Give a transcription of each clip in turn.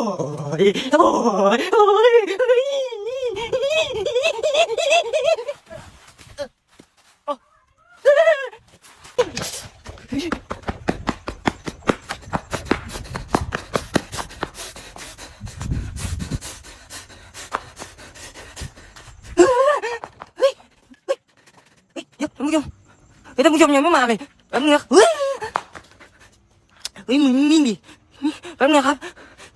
ยโอ้ยโอ้ยเฮ้ยเดี๋ยวท่านผู้ชมเฮ้ยท่านผู้ชมยังไม่มาเลยแป๊บนึงนะเฮ้ยเฮ้ยมึงนิ่งดิแป๊บนึงครับ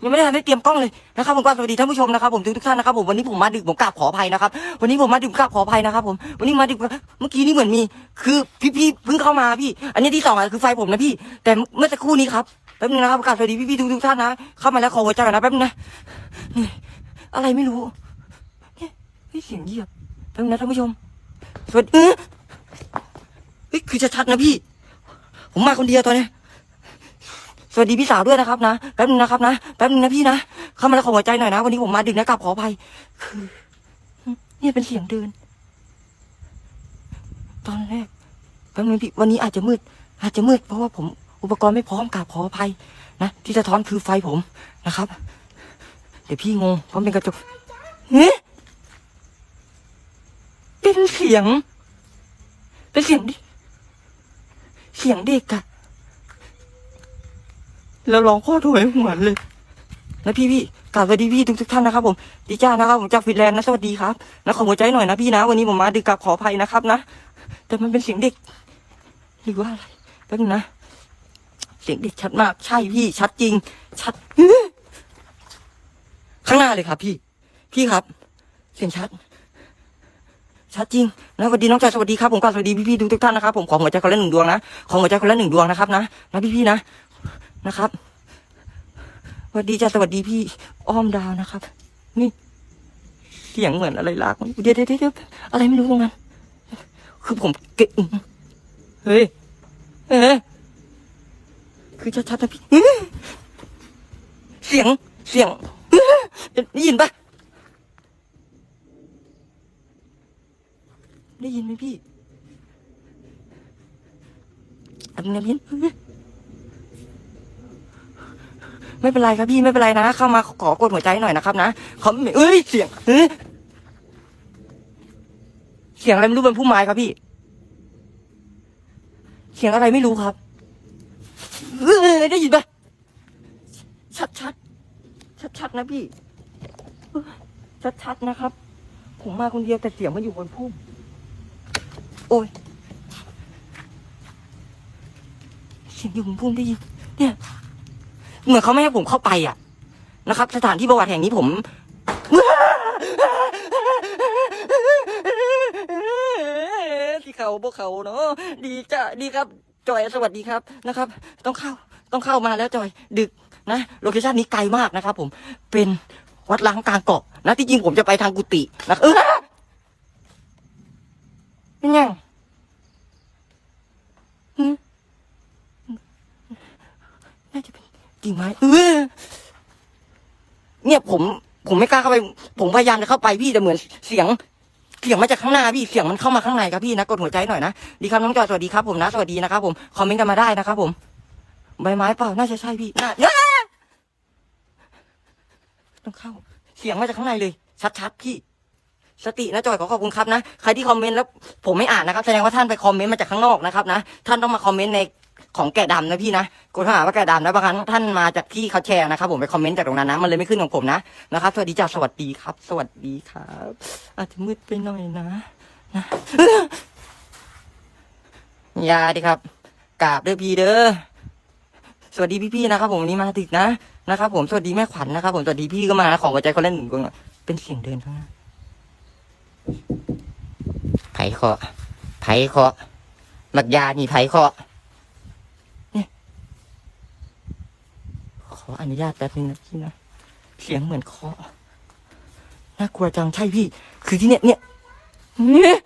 ยังไม่ได้ทันได้เตรียมกล้องเลยนะครับผมก็สวัสดีท่านผู้ชมนะครับผมทุกทุกท่านนะครับผมวันนี้ผมมาดึกผมกราบขออภัยนะครับวันนี้ผมมาดึกกราบขออภัยนะครับผมวันนี้มาดึกเมื่อกี้นี่เหมือนมี คือพี่พี่เพิ่งเข้ามาพี่ อันนี้ที่สองอะคือไฟผมนะพี่ แต่เมื่อสักครู่นี้ครับแป๊บนึงนะครับกราบสวัสดีพี่พี่ทุกทุกท่านนะเข้ามาแล้วขอหัวใจนะแป๊บนึงนะนี่อะไรไม่รู้เนี่ยเฮ้ยเสียงเหยียบแป๊บนึงนะท่านผู้ชมสวัสดีเอ้ยเฮ้ยคือชัดๆนะพี่ ผมมาคนเดียวตอนนี้ สวัสดีพี่สาวด้วยนะครับนะแป๊บนึงนะครับนะแป๊บนึงนะพี่นะเข้ามาแล้วขอหัวใจหน่อยนะวันนี้ผมมาดึกนะกลับขออภัยคือเนี่ยเป็นเสียงเดิน ตอนแรกแป๊บนึงพี่วันนี้อาจจะมืด อาจจะมืดเพราะว่าผมอุปกรณ์ไม่พร้อมกลับขออภัยนะที่สะท้อนคือไฟผมนะครับ เดี๋ยวพี่งงเพราะเป็นกระจกเฮ้เป็นเสียง เป็นเสียงดิเสียงเด็กอะ แล้วร้องโคตรหวยหวนเลยนะพี่พี่กราบสวัสดีพี่ทุกทุกท่านนะครับผมดีจ้านะครับผมจากฟินแลนด์นะสวัสดีครับนะขอหัวใจหน่อยนะพี่นะ วันนี้ผมมาดึกกลับขออภัยนะครับนะแต่มันเป็นเสียงเด็ก หรือว่าอะไรแป๊บนึงนะ เสียงเด็กชัดมาก ใช่พี่ ชัดจริง ชัดข้างหน้าเลยครับ พี่ พี่ครับ เสียงชัด ชัดจริงนะสวัสดีน้องจอยสวัสดีครับผมก็สวัสดีพี่ๆทุกๆท่านนะครับผมขอหัวใจคนละหนึ่งดวงนะขอหัวใจคนละหนึ่งดวงนะครับนะนะพี่ๆนะ นะครับสวัสดีจ้าสวัสดีพี่อ้อมดาวนะครับ นี่เสียงเหมือนอะไรลากมันเดี๋ยวเดี๋ยวเดี๋ยวอะไรไม่รู้ตรงนั้น คือผมเก่งเฮ้ยเฮ้ยคือชัดๆนะพี่เสียงเสียงเฮ้ยได้ยินปะได้ยินไหมพี่อันนี้พี่ ไม่เป็นไรครับพี่ไม่เป็นไรนะ เข้ามาขอกดหัวใจหน่อยนะครับนะเขาไม่เอ้ยเสียงเอ้ยเสียงอะไรไม่รู้บนพุ่มไม้ครับพี่ เสียงอะไรไม่รู้ครับเอ้ยได้ยินปะชัดชัดชัดชัดนะพี่ ชัดชัดนะครับ ผมมาคนเดียวแต่เสียงมันอยู่บนพุ่ม โอ้ยเสียงอยู่บนพุ่มได้ยินเนี่ย เหมือนเขาไม่ให้ผมเข้าไปอะนะครับ สถานที่ประวัติแห่งนี้ผมที่เขาพวกเขาเนาะดีจ้ะดีครับ จอยสวัสดีครับนะครับ ต้องเข้าต้องเข้ามาแล้วจอยดึกนะโลเคชันนี้ไกลมากนะครับผมเป็นวัดล้างกลางเกาะนะที่จริงผมจะไปทางกุฏินะเออเป็นไงน่าจะเป็น กิ่งไม้เออเนี่ยผม ผมไม่กล้าเข้าไป ผมพยายามจะเข้าไปพี่แต่เหมือนเสียง เสียงมาจากข้างหน้าพี่ เสียงมันเข้ามาข้างในครับพี่นะ กดหัวใจหน่อยนะ ดีครับน้องจอยสวัสดีครับผมนะ สวัสดีนะครับผม คอมเมนต์กันมาได้นะครับผม ใบไม้เปล่า น่าจะใช่พี่ น่าต้องเข้า เสียงมาจากข้างในเลย ชัดๆพี่ สตินะจอยขอขอบคุณครับนะ ใครที่คอมเมนต์แล้ว ผมไม่อ่านนะครับ แสดงว่าท่านไปคอมเมนต์มาจากข้างนอกนะครับนะ ท่านต้องมาคอมเมนต์ใน ของแกะดำนะพี่นะกดหาว่าแกะดำนะบางครั้งท่านมาจากที่เขาแชร์นะครับ ผมไปคอมเมนต์จากตรงนั้นนะมันเลยไม่ขึ้นของผมนะนะครับสวัสดีจ้าสวัสดีครับ สวัสดีครับ อาจจะมืดไปหน่อยนะนะยาดิครับกราบเด้อพี่เด้อสวัสดีพี่ๆนะครับ ผมวันนี้มาถึกนะนะครับ ผมสวัสดีแม่ขวัญนะครับ ผมสวัสดีพี่ก็มานะของหัวใจคนละหนึ่งดวงหน่อยเป็นเสียงเดินข้างหน้าไผ่เคาะไผ่เคาะหลักยานี่ไผ่เคาะเนี่ยข ออนุญาตแป๊บนึงนะพี่นะ เสียงเหมือนเคาะน่ากลัวจังใช่พี่ คือที่เนี่ยเนี่ยเนี่ย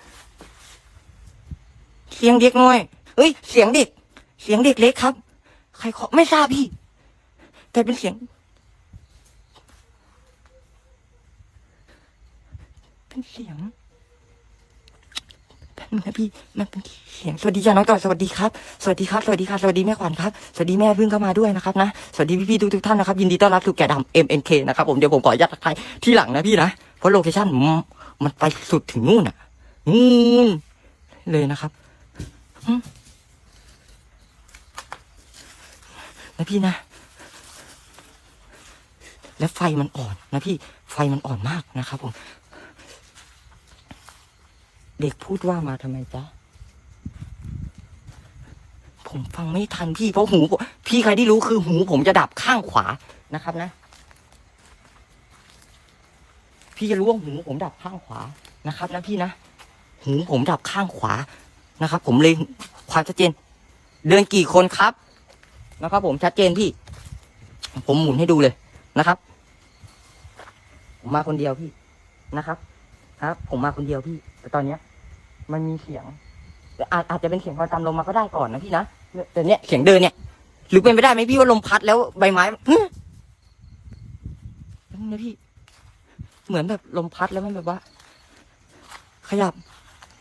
เสียงเด็กน้อย เฮ้ย เสียงเด็ก เสียงเด็กเล็กครับ ใครเคาะไม่ทราบพี่ แต่เป็นเสียง เป็นเสียง มึงนะพี่มันเป็นเสียงสวัสดีจ้าน้องจอยสวัสดีครับสวัสดีครับสวัสดีครับสวัสดีแม่ขวัญครับสวัสดีแม่พึ่งเข้ามาด้วยนะครับนะสวัสดีพี่ๆทุกๆท่านนะครับยินดีต้อนรับสู่แก่ดำ MNK นะครับผมเดี๋ยวผมขออนุญาตทักทายที่หลังนะพี่นะเพราะโลเคชั่นมันไปสุดถึงนู่นอะนู่นเลยนะครับนะพี่นะ และไฟมันอ่อนนะพี่ไฟมันอ่อนมากนะครับผม เด็กพูดว่ามาทำไมจ๊ะ ผมฟังไม่ทันพี่เพราะหู พี่ใครที่รู้คือหู ผมจะดับข้างขวานะครับนะ พี่จะรู้ว่าหูผมดับข้างขวานะครับนะพี่นะ หูผมดับข้างขวานะครับ ผมเลยความชัดเจน เดินกี่คนครับ นะครับ ผมชัดเจนพี่ ผมหมุนให้ดูเลยนะครับ ผมมาคนเดียวพี่นะครับ ครับ ผมมาคนเดียวพี่แต่ตอนเนี้ย มันมีเสียงแต่อาจอาจจะเป็นเสียงความจำลมมาก็ได้ก่อนนะพี่นะแต่เนี้ยเสียงเดินเนี่ยหรือเป็นไปได้ไหมพี่ว่าลมพัดแล้วใบไม้ฮึนั่นนะพี่ เหมือนแบบลมพัดแล้วมันแบบว่า ขยับ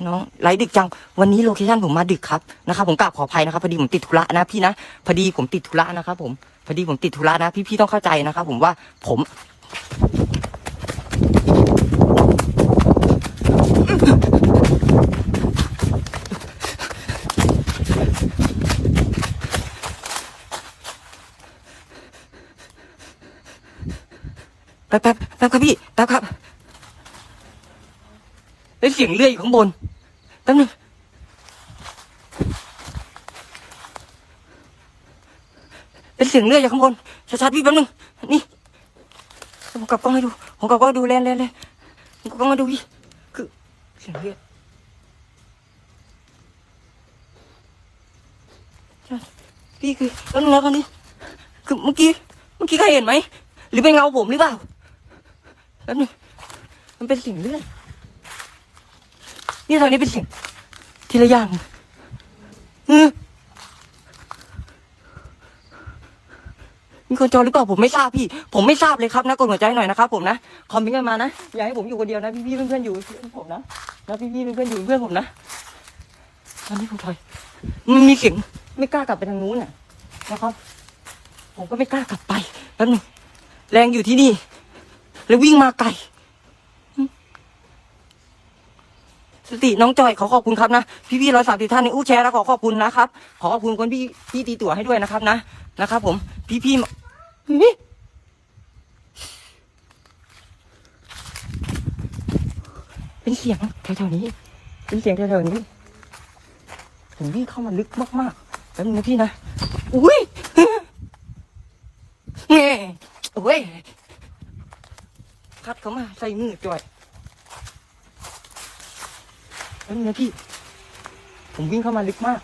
น้องไลดึกจัง วันนี้โลเคชั่นผมมาดึกครับนะครับผมกราบขออภัยนะครับพอดีผมติดธุระนะพี่นะพอดีผมติดธุระนะครับผมพอดีผมติดธุระนะพี่พี่ๆต้องเข้าใจนะครับผมว่าผม แป๊บแป๊บแป๊บครับพี่แป๊บครับได้เสียงเลื่อยอยู่ข้างบนแป๊บนึงเป็นเสียงเลื่อยอยู่ข้างบนชัดๆพี่แป๊บนึงนี่ผมกลับกล้องให้ดูผมกลับกล้องดูแลนแลนแลนผมกลับกล้องให้ดูพี่คือเสียงเลื่อยพี่คือแป๊บนึงนะตอนนี้คือเมื่อกี้เมื่อกี้ใครเห็นไหมหรือเป็นเงาผมหรือเปล่า แป๊บนึงมันเป็นสียงเลื่อนนี่ตอนนี้เป็นสียงทีละอย่างอือมีคนจอหรือเปล่าผมไม่ทราบพี่ ผมไม่ทราบเลยครับนะกดหัวใจหน่อยนะครับผมนะคอมเมนต์กันมานะอย่าให้ผมอยู่คนเดียวนะพี่ๆเพื่อนๆอยู่เพื่อนผมนะนะพี่ๆเพื่อนๆอยู่เพื่อนผมนะตอนนี้ผมถอยมันมีเสียงไม่กล้ากลับไปทางนู้นน่ะนะครับ ผมก็ไม่กล้ากลับไปแป๊บนึงแรงอยู่ที่นี่ แล้ววิ่งมาไกลสติน้องจอยขอขอบคุณครับนะพี่พี่ร้อยสามสิบท่านในอู้แชร์แล้วขอขอบคุณนะครับขอขอบคุณคนพี่พี่ตีตั๋วให้ด้วยนะครับนะนะครับ ผม พี่พี่เป็นเสียงแถวๆนี้ เป็นเสียงแถวๆนี้ผมวิ่งเข้ามาลึกมากๆแล้วนึงนะพี่นะอุ้ยเงี้ยโอ้ย พัดเข้ามาใส่มือจ่อยแล้วนี่นะพี่ ผมวิ่งเข้ามาลึกมาก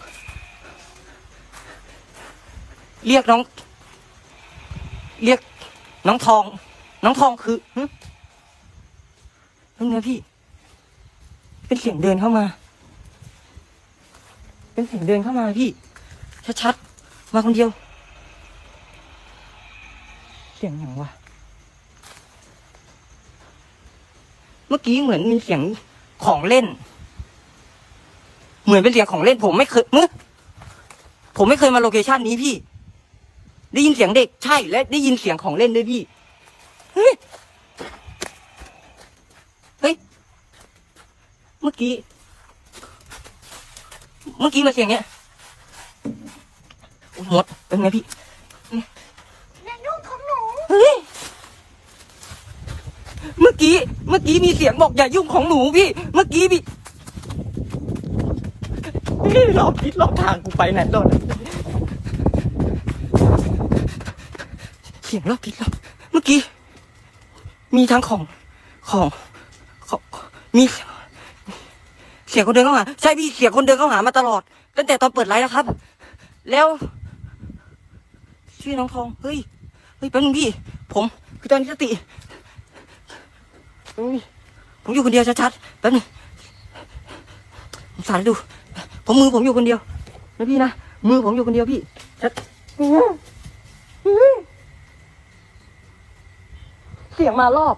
เรียกน้อง เรียกน้องทอง น้องทองคือหึแล้วนี่นะพี่ เป็นเสียงเดินเข้ามา เป็นเสียงเดินเข้ามาพี่ ชัดๆ มาคนเดียว เสียงอย่างวะ มื่อกี้เหมือนมีเสียงของเล่น เหมือนเป็นเสียงของเล่น ผมไม่เคยมึผมไม่เคยมาโลเคชันนี้พี่ ได้ยินเสียงเด็กใช่ และได้ยินเสียงของเล่นด้วยพี่เฮ้ยเฮ้ยเมื่อกี้ เมื่อกี้มาเสียงเนี้ยโอ้ยหมดเป็นไงพี่ ในลูกของหนู เฮ้ย เมื่ อกี้ เมื่อกี้มีเสียงบอกอย่ายุ่งของหนูพี่ เมื่อกี้พี่เฮ้ยรอบทิศรอบทางกูไปไหนโดนเสียงรอบทิศรอบเมื่อกี้ มีทั้งของของของมีเสียงคนเดินเข้าหาใช่พี่เสียงคนเดินเข้าหามาตลอด ตั้งแต่ตอนเปิดไลฟ์แล้วครับ แล้วชื่อน้องทองเฮ้ยเฮ้ยแป๊บนึงพี่ ผม คือตอนนี้สติ ผมอยู่คนเดียวชัดๆแป๊บนึงผมสาดให้ดู ผมมือผมอยู่คนเดียวนะพี่นะ มือผมอยู่คนเดียวพี่ชัดเสียงมารอบ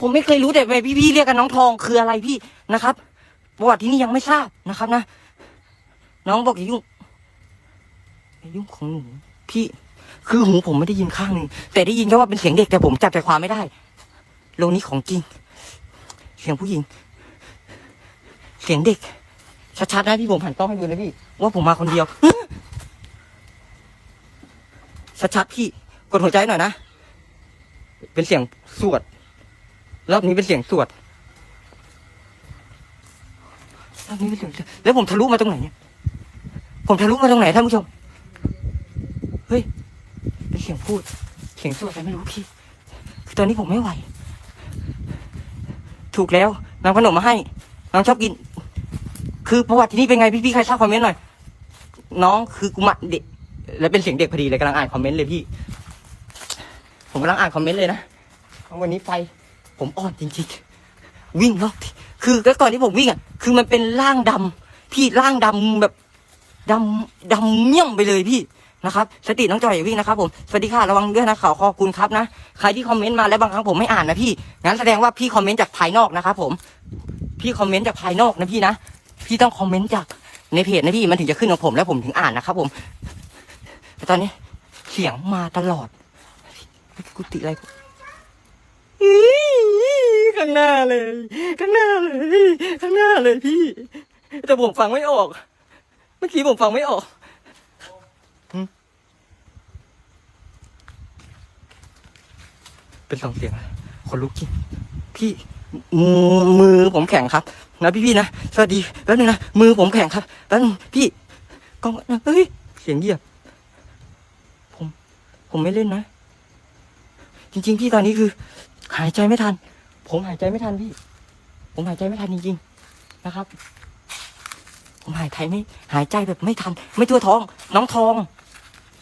ผมไม่เคยรู้แต่ไปพี่ๆเรียกกันน้องทองคืออะไรพี่นะครับประวัติที่นี่ยังไม่ทราบนะครับนะ น้องบอกอย่ายุ่งอย่ายุ่งของหนูพี่ คือหูผมไม่ได้ยินข้างหนึ่งแต่ได้ยินแค่ว่าเป็นเสียงเด็กแต่ผมจับใจความไม่ได้ โลงนี้ของจริง เสียงผู้หญิง เสียงเด็ก ชัดๆนะพี่ผมหันกล้องให้ดูนะพี่ ว่าผมมาคนเดียว ชัดๆพี่ กดหัวใจหน่อยนะ เป็นเสียงสวด รอบนี้เป็นเสียงสวด รอบนี้เป็นเสียงสวดแล้วผมทะลุมาตรงไหนเนี่ย ผมทะลุมาตรงไหนท่านผู้ชม เฮ้ย เป็นเสียงพูด เสียงสวดอะไรไม่รู้พี่ คือตอนนี้ผมไม่ไหว ถูกแล้วนำขนมมาให้ น้องชอบกิน คือประวัติที่นี่เป็นไงพี่พี่ๆใครทราบคอมเมนต์หน่อย น้องคือกุมารเด็ก แล้วเป็นเสียงเด็กพอดีเลยกำลังอ่านคอมเมนต์เลยพี่ ผมกำลังอ่านคอมเมนต์เลยนะวันนี้ไฟ ผมอ่อนจริงๆ วิ่งรอบคือก็ก่อนที่ผมวิ่งอะ คือมันเป็นร่างดำพี่ร่างดำแบบดำดำเมี่ยมไปเลยพี่ นะครับสติน้องจอยอย่าวิ่งนะครับผมสวัสดีค่ะระวังด้วยนะขอขอบคุณครับนะใครที่คอมเมนต์มาแล้วบางครั้งผมไม่อ่านนะพี่งั้นแสดงว่าพี่คอมเมนต์จากภายนอกนะครับผมพี่คอมเมนต์จากภายนอกนะพี่นะพี่ต้องคอมเมนต์จากในเพจนะพี่มันถึงจะขึ้นของผมแล้วผมถึงอ่านนะครับผมแต่ตอนนี้เสียงมาตลอดกุฏิอะไรข้างหน้าเลย ข้างหน้าเลย ข้างหน้าเลยพี่ แต่ผมฟังไม่ออก เมื่อกี้ผมฟังไม่ออก เป็นสองเสียงอะคนลุกจริงพี่มือผมแข็งครับนะพี่พี่ๆนะสวัสดีแป๊บนึงนะมือผมแข็งครับแป๊บนึงพี่กล้องเฮ้ยเสียงเหยียบ ผม ผมไม่เล่นนะ จริง ๆ พี่ตอนนี้คือ หายใจไม่ทัน ผมหายใจไม่ทันพี่ ผมหายใจไม่ทันจริง ๆ นะครับ ผมหายใจไม่หายใจแบบไม่ทัน ไม่ทั่วท้อง น้องทอง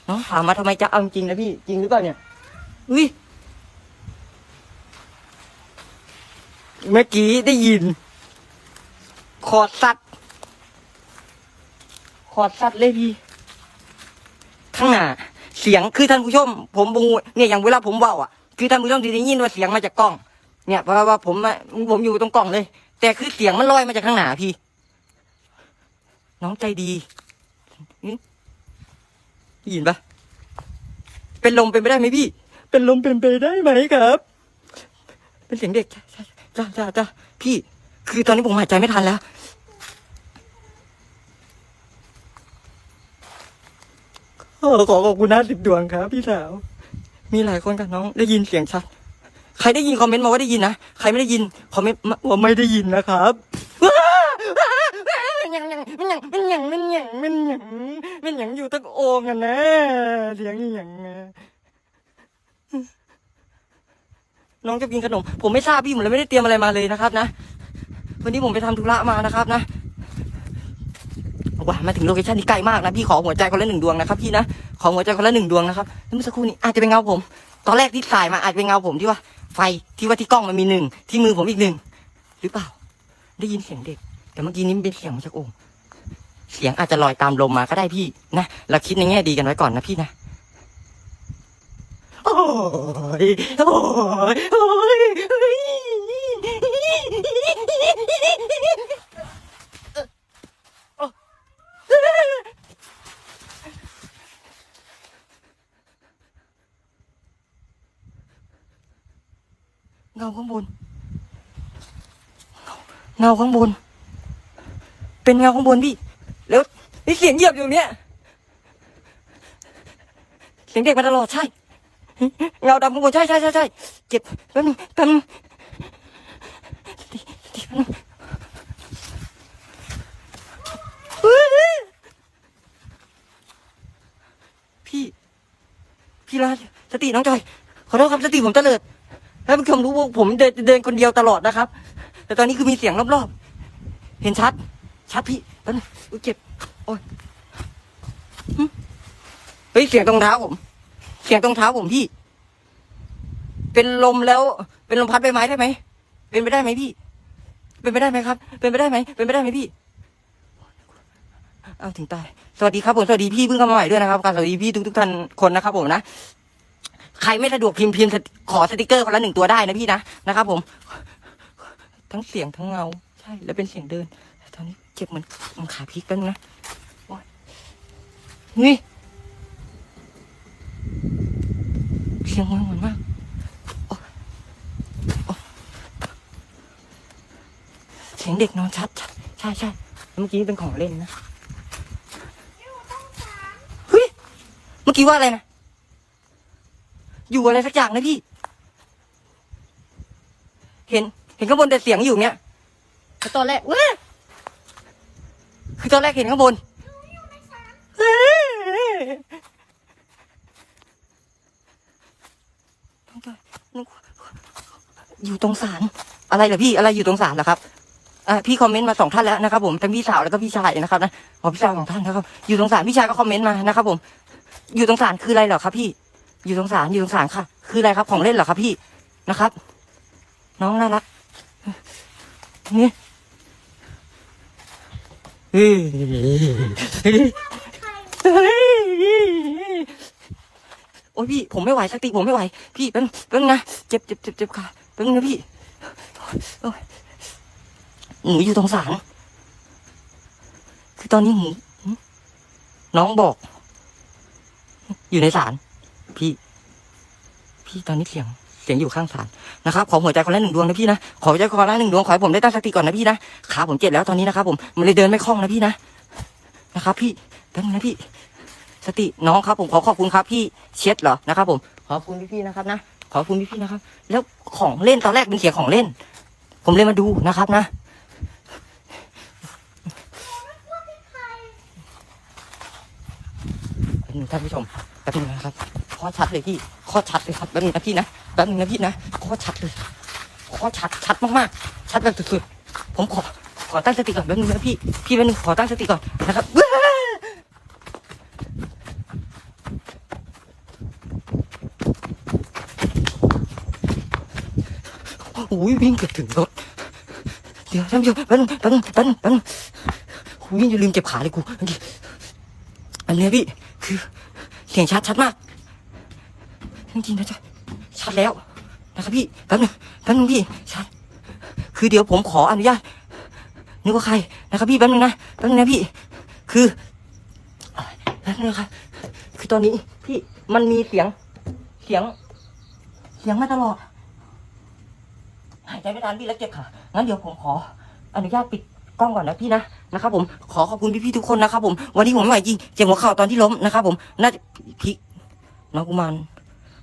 น้องถามมาทำไมจะเอาจริงนะพี่ จริงหรือเปล่าเนี่ยอุ้ย เมื่อกี้ได้ยิน ขอดสัตว์ ขอดสัตว์เลยพี่ข้างหน้าเสียงคือท่านผู้ชม ผมบูเนี่ยอย่างเวลาผมเบาอะคือท่านผู้ชมที่ได้ยินว่าเสียงมาจากกล้อง เนี่ยเพราะว่าผมผมอยู่ตรงกล้องเลย แต่คือเสียงมันลอยมาจากข้างหน้าพี่ น้องใจดีได้ยินปะเป็นลมเป็นไปได้ไหมพี่ เป็นลมเป็นไปได้ไหมครับ เป็นเสียงเด็ก จ้าจ้าจ้าพี่ คือตอนนี้ผมหายใจไม่ทันแล้วขอขอขอบคุณนะสิบดวงครับ พี่สาว มีหลายคนกับน้องได้ยินเสียงชัด ใครได้ยินคอมเมนต์มาว่าได้ยินนะ ใครไม่ได้ยินคอมเมนต์มาว่าไม่ได้ยินนะครับว้าว้ามันยังยังมันยังมันยังมันยังมันยังมันยังอยู่ตั้งโอ่งอะนะเสียงนี่ยังอะ น้องจะกินขนม ผมไม่ทราบพี่ผมเลยไม่ได้เตรียมอะไรมาเลยนะครับ นะ วันนี้ผมไปทำธุระมานะครับ นะว้ามาถึงโลเคชั่นนี้ใกล้มากนะพี่ขอหัวใจคนละหนึ่งดวงนะครับพี่นะขอหัวใจคนละหนึ่งดวงนะครับแล้วเมื่อสักครู่นี้อาจจะเป็นเงาผม ตอนแรกที่สายมาอาจจะเป็นเงาผมที่ว่า ไฟที่ว่าที่กล้องมันมีหนึ่งที่มือผมอีกหนึ่งหรือเปล่า ได้ยินเสียงเด็ก แต่เมื่อกี้นี้เป็นเสียงมาจากโอ่งเสียงอาจจะลอยตามลมมาก็ได้พี่นะเราคิดในแง่ดีกันไว้ก่อนนะพี่นะ ยโอ้ยโอ้ยเงาข้างบน เงาข้างบน เป็นเงาข้างบนพี่ แล้วนี่เสียงเหยียบอยู่เนี้ยเสียงเด็กมาตลอดใช่ เงาดำข้างบนใช่ใช่ใช่ใช่เจ็บแป๊บนึงแป๊บนึงสติสติแป๊บนึงพี่ พี่ราชสติน้องจอย ขอโทษครับสติผมเตลิดแล้วผู้ชมรู้ว่าผมเดินเดินคนเดียวตลอดนะครับ แต่ตอนนี้คือมีเสียงรอบๆ เห็นชัด ชัดพี่แป๊บนึงเจ็บ โอ้ยเฮ้ย เสียงตรงเท้าผม เสียงตรงเท้าผมพี่ เป็นลมแล้ว เป็นลมพัดใบไม้ได้ไหม เป็นไปได้ไหมพี่ เป็นไปได้ไหมครับ เป็นไปได้ไหม เป็นไปได้ไหมพี่ เอาถึงตาย สวัสดีครับผม สวัสดีพี่เพิ่งเข้ามาใหม่ด้วยนะครับ การสวัสดีพี่ทุกทุกท่านคนนะครับผมนะ ใครไม่สะดวกพิมพ์พิมพ์ขอสติกเกอร์คนละหนึ่งตัวได้นะพี่นะนะครับ ผม ทั้งเสียงทั้งเงา ใช่ แล้วเป็นเสียงเดินตอนนี้เจ็บเหมือนขาพลิกกันงนะโอ๊ยนี่ เสียงมันเหมือนมากเสียงเด็กนอนชัดใช่ใช่เมื่อกี้เป็นของเล่นนะเฮ้ยเมื่อกี้ว่าอะไรนะอยู่อะไรสักอย่างนะพี่ เห็น เห็นข้างบนแต่เสียงอยู่เนี้ยตอนแรกเว้ยคือตอนแรกเห็นข้างบนเฮ้ย อยู่ตรงศาลอะไรเหรอพี่อะไรอยู่ตรงศาลเหรอครับอ่าพี่คอมเมนต์มาสองท่านแล้วนะครับ ผมทั้งพี่สาวแล้วก็พี่ชายนะครับนะขอพี่ชายสองท่านนะครับ อยู่ตรงศาลพี่ชายก็คอมเมนต์มานะครับ ผม อยู่ตรงศาลคืออะไรเหรอครับ พี่ อยู่ตรงศาลอยู่ตรงศาลค่ะ คืออะไรครับของเล่นเหรอครับพี่นะครับ น้องน่ารักนี่เฮ้ย โอ้ยพี่ผมไม่ไหวสติผมไม่ไหว พี่เป็นเป็นไงเจ็บเจ็บเจ็บเจ็บขาเป็นไงพี่หนูอยู่ตรงศาลคือตอนนี้หนูน้องบอก อยู่ในศาลพี่ พี่ตอนนี้เสียงเสียงอยู่ข้างศาลนะครับขอหัวใจคนละหนึ่งดวงนะพี่นะขอหัวใจคนละหนึ่งดวงขอให้ผมได้ตั้งสติก่อนนะพี่นะขาผมเจ็บแล้วตอนนี้นะครับผมมันเลยเดินไม่คล่องนะพี่นะนะครับ พี่แป๊บนึงนะพี่ สติน้องครับผมขอขอบคุณครับพี่เช็ดเหรอนะครับผมขอบคุณพี่ๆนะครับนะขอบคุณพี่ๆนะครับ แล้วของเล่นตอนแรกเป็นเสียงของเล่น ผมเลยมาดูนะครับนะแป๊บนึงท่านผู้ชมแป๊บนึงนะครับข้อชัดเลยพี่ข้อชัดเลยครับแป๊บนึงนะพี่นะแป๊บนึงนะพี่นะข้อชัดเลยข้อชัดชัดมากๆชัดแบบสุดๆผมขอขอตั้งสติก่อนแป๊บนึงนะพี่พี่แป๊บนึงขอตั้งสติก่อนนะครับว้าโอ้ยวิ่งเกือบถึงรถ เดี๋ยวท่านผู้ชมแป๊บนึงแป๊บนึงแป๊บนึงแป๊บนึงวิ่งอย่าลืมเก็บขาเลยกูอันเนี้ยพี่คือเสียงชัดชัดมากจริงๆนะจ๊ะชัดแล้วนะครับพี่แป๊บนึงแป๊บนึงพี่ชัด คือเดี๋ยวผมขออนุญาตนึกว่าใครนะครับพี่แป๊บนึงนะแป๊บนึงนะพี่ คือแป๊บนึงครับคือตอนนี้พี่มันมีเสียงเสียง เสียงมาตลอด ใจไม่ทันพี่แล้วเจ็บขางั้นเดี๋ยวผมขออนุญาตปิดกล้องก่อนนะพี่นะนะครับ ผมขอขอบคุณพี่ๆทุกคนนะครับผมวันนี้ผมไม่ไหวจริงเจ็บหัวเข่าตอนที่ล้มนะครับผมน่าพี่น้องกุมาร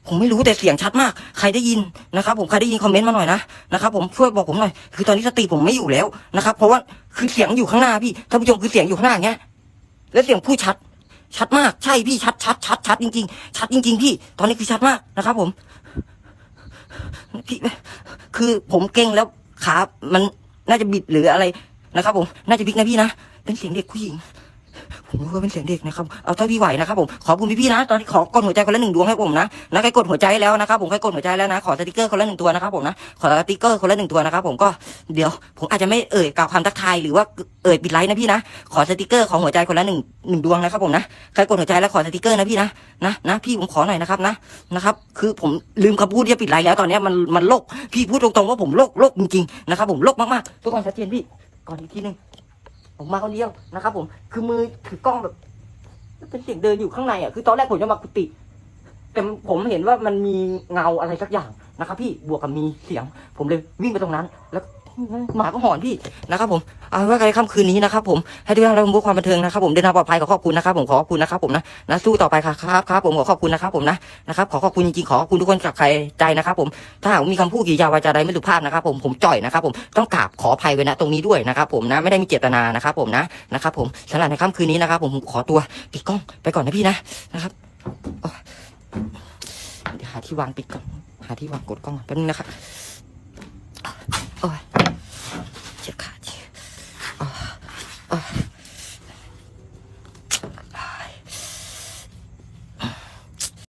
ผมไม่รู้แต่เสียงชัดมาก ใครได้ยินนะครับผมใครได้ยินคอมเมนต์มาหน่อยนะนะครับผมช่วยบอกผมหน่อยคือตอนนี้สติผมไม่อยู่แล้วนะครับเพราะว่าคือเสียงอยู่ข้างหน้าพี่ท่านผู้ชมคือเสียงอยู่ข้างหน้าอย่างเงี้ยแล้วเสียงพูดชัด ชัดมากใช่พี่ชัดชัดชัดชัดจริง ๆ ชัดจริง ๆ พี่ตอนนี้คือชัดมากนะครับ ผม พี่คือผมเก่งแล้วขา มันน่าจะบิดหรืออะไรนะครับผม น่าจะพลิกนะพี่นะ เป็นเสียงเด็กผู้หญิง ผมรู้ว่าเป็นเสียงเด็กนะครับ เอาเท่าที่ไหวนะครับผม ขอบคุณพี่ๆนะ ตอนนี้ขอกดหัวใจคนละหนึ่งดวงให้ผมนะนะใครกดหัวใจแล้วนะครับผม ใครกดหัวใจแล้วนะ ขอสติกเกอร์คนละหนึ่งตัวนะครับผมนะ ขอสติกเกอร์คนละหนึ่งตัวนะครับผมก็เดี๋ยวผมอาจจะไม่เอ่ยกล่าวคำทักทายหรือว่าเอ่ยปิดไลน์นะพี่นะ ขอสติกเกอร์ของหัวใจคนละหนึ่งหนึ่งดวงนะครับผมนะ ใครกดหัวใจแล้วขอสติกเกอร์นะพี่นะ นะนะพี่ผมขอหน่อยนะครับนะ นะครับ คือผมลืมคำพูดที่ปิดไลน์แล้วตอนนี้มันมันโลก พี่พูดตรงๆว่าผมโลกโลกจริงๆนะครับผมโลกมากๆทุกคนชัดเจนพี่ก่อนอีกทีหนึง ผมมาคนเดียวนะครับผมคือมือถือกล้องแบบเป็นเสียงเดินอยู่ข้างในอะคือตอนแรกผมจะมากุฏิแต่ผมเห็นว่ามันมีเงาอะไรสักอย่างนะครับ พี่บวกกับมีเสียง ผมเลยวิ่งไปตรงนั้น แล้ว หมาก็หอนพี่นะครับผมเอาว่าใครค่ำคืนนี้นะครับผมให้ทุกท่านรับรู้ความบันเทิงนะครับผมเดินทางปลอดภัยขอขอบคุณนะครับผมขอขอบคุณนะครับผมนะนะสู้ต่อไปครับครับครับผมขอขอบคุณนะครับผมนะนะครับขอขอบคุณจริงๆขอขอบคุณทุกคนจากใครใจนะครับผมถ้าหากมีคำพูดกี่ยาวาจาใดไม่สุภาพนะครับผมผมจ่อยนะครับผมต้องกราบขออภัยไว้นะตรงนี้ด้วยนะครับผมนะไม่ได้มีเจตนานะครับผมนะนะครับผมสำหรับในค่ำคืนนี้นะครับผมขอตัวปิดกล้องไปก่อนนะพี่นะนะครับหาที่วางปิดก่อนหาที่วางกดกล้องแป๊บนึงนะครับ โอ้ยเจ็บขาจีอ๋ออ๋อ